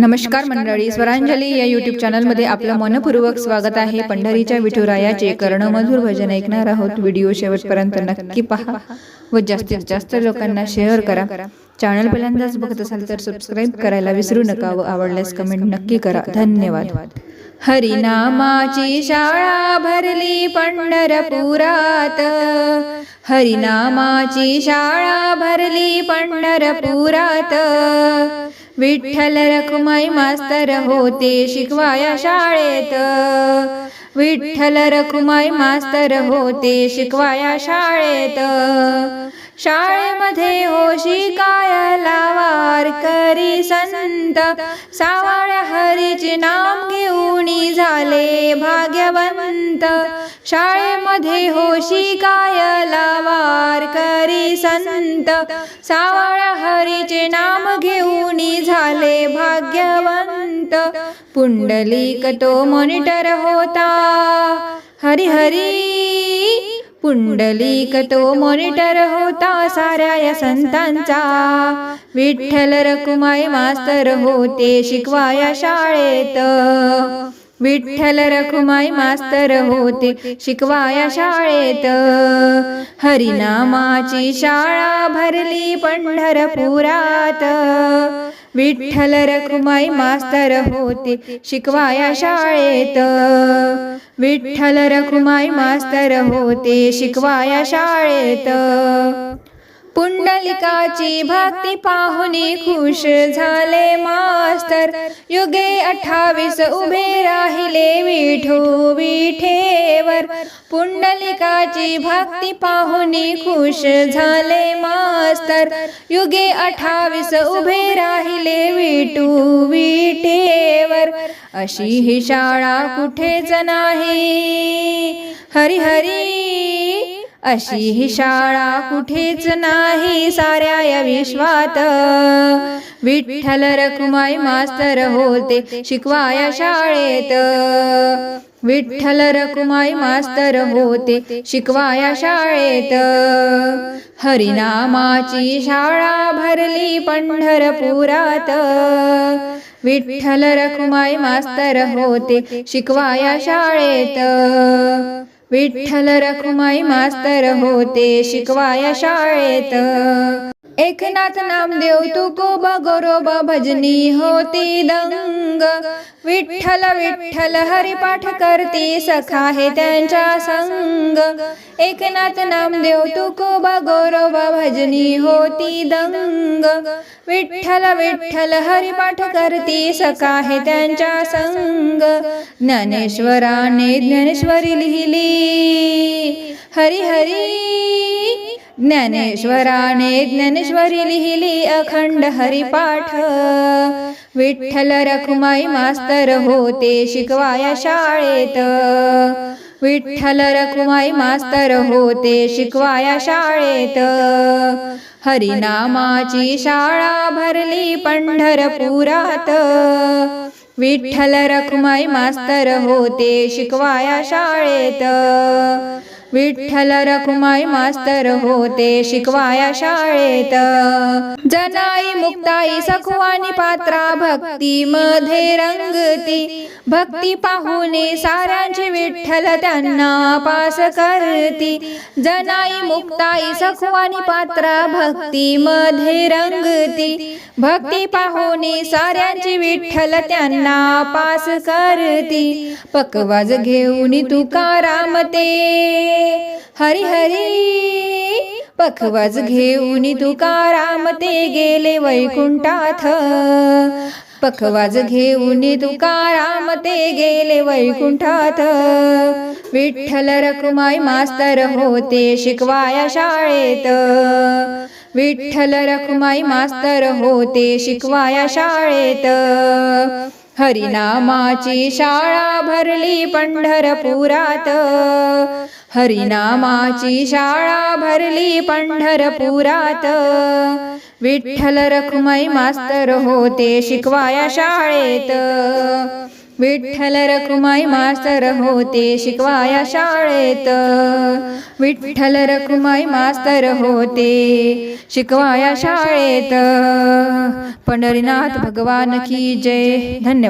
नमस्कार मंडळी स्वरांजली या युट्यूब चॅनलमध्ये आपलं मनपूर्वक स्वागत आहे पंढरीच्या विठुरायाचे कर्णमधुर भजन ऐकणार आहोत. व्हिडिओ शेवटपर्यंत नक्की पहा व जास्तीत जास्त लोकांना शेअर करा. चॅनल पहिल्यांदाच बघत असाल तर सबस्क्राईब करायला विसरू नका व आवडल्यास कमेंट नक्की करा. धन्यवाद. हरिनामाची शाळा भरली पंढरपुरात. हरिनामाची शाळा भरली पंढरपुरात. विठ्ठल रखुमाई मास्तर होते शिकवाया शाळेत. विठ्ठल रखुमाई मास्तर होते शिकवाया शाळेत. शाळेमध्ये होशी काय लावार वारकरी संत. सावळ्या हरीचे नाम घेऊन झाले भाग्यवंत. शाळेमध्ये हो शिकायला वारकरी संत सावळ हरीचे नाम घेऊन झाले भाग्यवंत. पुंडलिक तो मॉनिटर होता. हरी हरी पुंडलिक तो मॉनिटर होता साऱ्या या संतांचा. विठ्ठल रकुमाई मास्तर होते शिकवाया शाळेत. विठ्ठल रखुमाई मास्तर होते. शिकवाया शाळेत. हरिनामाची शाळा भरली पंढरपुरात. विठ्ठल रखुमाई मास्तर होते. शिकवाया शाळेत. विठ्ठल रखुमाई मास्तर होते. शिकवाया शाळेत. पुंडलिकाची भक्ती पाहुनी खुश झाले मास्तर. युगे अठ्ठावीस उभे राहिले विठू विठेवर. पुंडलिकाची भक्ती पाहुणे खुश झाले मास्तर. युगे अठ्ठावीस उभे राहिले विठू विठेवर. अशी ही शाळा कुठेच नाही हरी हरी! अशी ही शाळा कुठेच नाही साऱ्या या विश्वात. विठ्ठल रखुमाई मास्तर होते शिकवाया शाळेत. विठ्ठल रखुमाई मास्तर होते शिकवाया शाळेत. हरिनामाची शाळा भरली पंढरपुरात. विठ्ठल रखुमाई मास्तर होते शिकवाया शाळेत. विठ्ठल रखुमाई मास्तर होते शिकवाया शाळेत. एकनाथ नामदेव तुकोबा गोरोबा भजनी होती दंग. विठ्ठल विठ्ठल हरिपाठ करती सखा हे त्यांच्या संग. एकनाथ नामदेव तुकोबा गोरोबा भजनी होती दंग. विठ्ठल विठ्ठल हरिपाठ करती सखा हे त्यांच्या संग. ज्ञानेश्वराने ज्ञानेश्वरी लिहिली हरी हरी ज्ञानेश्वराने ज्ञानेश्वरी लिहिली अखंड हरिपाठ. विठ्ठल रखुमाई मास्तर होते शिकवाया शाळेत. विठ्ठल रखुमाई मास्तर होते शिकवाया शाळेत. हरिनामाची शाळा भरली पंढरपुरात. विठ्ठल रखुमाई मास्तर होते शिकवाया शाळेत. विठ्ठल रखुमाई मास्तर होते शिकवाया शाळेत. जनाई मुक्ताई सखवानी पात्रा भक्ती मध्ये रंगती. भक्ती पाहुने साऱ्यांचे विठ्ठल त्यांना पास करती. जनाई मुक्ताई सखवानी पात्रा भक्ती मध्ये रंगती. भक्ती पाहुने साऱ्यांची विठ्ठल त्यांना पास करती. पकवाज घेऊन तुकाराम ते. हरी हरी. पखवाज घेऊन तुकाराम ते गेले वैकुंठात. पखवाज घेऊन तुकाराम ते गेले वैकुंठात. विठ्ठल रखुमाई मास्तर होते शिकवाया शाळेत. विठ्ठल रखुमाई मास्तर होते शिकवाया शाळेत. हरिनामाची शाळा भरली पंढरपुरात. हरिनामाची शाळा भरली पंढरपुरात. विठ्ठल रखुमाई मास्तर होते शिकवाया शाळेत. विठ्ठल रखुमाई मास्तर होते शिकवाया शाळेत. विठ्ठल रखुमाई मास्तर होते शिकवाया शाळेत. पंढरीनाथ भगवान की जय. धन्यवाद.